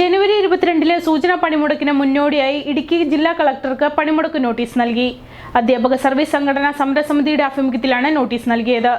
ജനുവരി ഇരുപത്തിരണ്ടിലെ സൂചനാ പണിമുടക്കിന് മുന്നോടിയായി ഇടുക്കി ജില്ലാ കളക്ടർക്ക് പണിമുടക്ക് നോട്ടീസ് നൽകി. അധ്യാപക സർവീസ് സംഘടനാ സമരസമിതിയുടെ ആഭിമുഖ്യത്തിലാണ് നോട്ടീസ് നൽകിയത്.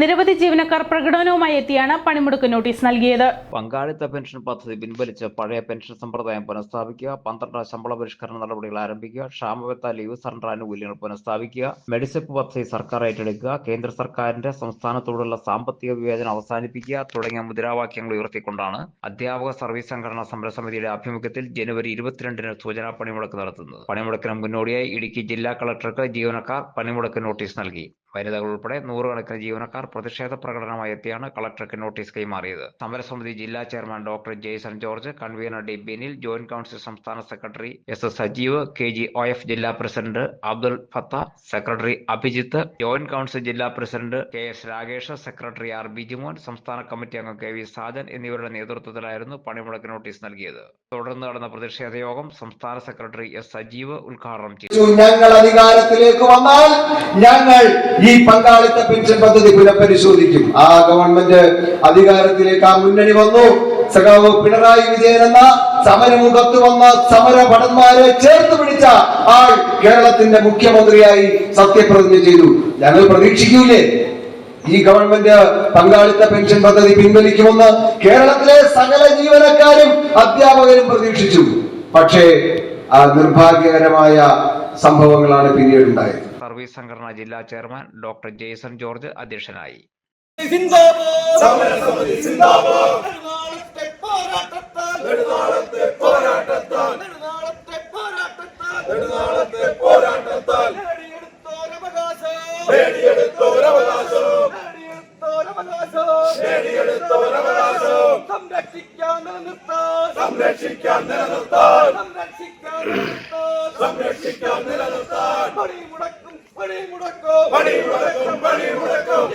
നിരവധി ജീവനക്കാർ പ്രകടനവുമായി എത്തിയാണ് പണിമുടക്ക് നോട്ടീസ് നൽകിയത്. പങ്കാളിത്ത പെൻഷൻ പദ്ധതി പിൻവലിച്ച് പഴയ പെൻഷൻ സമ്പ്രദായം പുനഃസ്ഥാപിക്കുക പന്ത്രണ്ട് ശമ്പള പരിഷ്കരണ നടപടികൾ ആരംഭിക്കുക ക്ഷാമബത്ത ലീവ് സറണ്ടർ ആനുകൂല്യങ്ങൾ പുനഃസ്ഥാപിക്കുക മെഡിസെപ്പ് പദ്ധതി സർക്കാർ ഏറ്റെടുക്കുക കേന്ദ്ര സർക്കാരിന്റെ സംസ്ഥാനത്തോടുള്ള സാമ്പത്തിക വിവേചനം അവസാനിപ്പിക്കുക തുടങ്ങിയ മുദ്രാവാക്യങ്ങൾ ഉയർത്തിക്കൊണ്ടാണ് അധ്യാപക സർവീസ് സംഘടനാ സമരസമിതിയുടെ ആഭിമുഖ്യത്തിൽ ജനുവരി ഇരുപത്തിരണ്ടിന് സൂചനാ പണിമുടക്ക് നടത്തുന്നത്. പണിമുടക്കിന് മുന്നോടിയായി ഇടുക്കി ജില്ലാ കളക്ടർക്ക് ജീവനക്കാർ പണിമുടക്ക് നോട്ടീസ് നൽകി. വനിതകൾ ഉൾപ്പെടെ നൂറുകണക്കിന് ജീവനക്കാർ പ്രതിഷേധ പ്രകടനമായി എത്തിയാണ് കളക്ടർക്ക് നോട്ടീസ് കൈമാറിയത്. സമരസമിതി ജില്ലാ chairman doctor Jaison George convener D Binil joint council സംസ്ഥാന secretary S S Sajeev K G O F ജില്ലാ president Abdul Fattah secretary Abhijith joint council ജില്ലാ president K S Rakesh secretary R Bijimon സംസ്ഥാന committee അംഗം K V Sajan എന്നിവരുടെ നേതൃത്വത്തിലായിരുന്നു പണിമുടക്ക് notice നൽകിയത്. തുടർന്ന് നടന്ന പ്രതിഷേധ യോഗം സംസ്ഥാന സെക്രട്ടറി എസ് സജീവ് ഉദ്ഘാടനം ചെയ്തു. ഞങ്ങൾ അധികാരത്തിലേക്ക് വന്നാൽ ഞങ്ങൾ ഈ പങ്കാളിത്ത പെൻഷൻ പദ്ധതി പുനഃപരിശോധിക്കും. ആ ഗവൺമെന്റ് അധികാരത്തിലേക്ക് ആ മുന്നണി വന്നു. സഖാവ് പിണറായി വിജയൻ എന്ന സമരമുഖത്ത് വന്ന സമര ഭടന്മാരെ ചേർത്ത് പിടിച്ച ആൾ കേരളത്തിന്റെ മുഖ്യമന്ത്രിയായി സത്യപ്രതിജ്ഞ ചെയ്തു. ഞങ്ങൾ പ്രതീക്ഷിക്കൂലേ? ഈ ഗവൺമെന്റ് പങ്കാളിത്ത പെൻഷൻ പദ്ധതി പിൻവലിക്കുമെന്ന് കേരളത്തിലെ സകല ജീവനക്കാരും അധ്യാപകരും പ്രതീക്ഷിച്ചു. പക്ഷേ ആ നിർഭാഗ്യകരമായ സംഭവങ്ങളാണ് പിന്നീട് ഉണ്ടായത് സർവീസ് സംഘടന ജില്ലാ ചെയർമാൻ ഡോക്ടർ ജെയ്സൺ ജോർജ് അധ്യക്ഷനായി സംരക്ഷിക്കാൻ നിലനിർത്താൻ സംരക്ഷിക്കാൻ നിലനിർത്താൻ സംരക്ഷിക്കാൻ നിലനിർത്താൻ മുടക്കും പണി മുടക്കും പണി മുടക്കും പണി മുടക്കും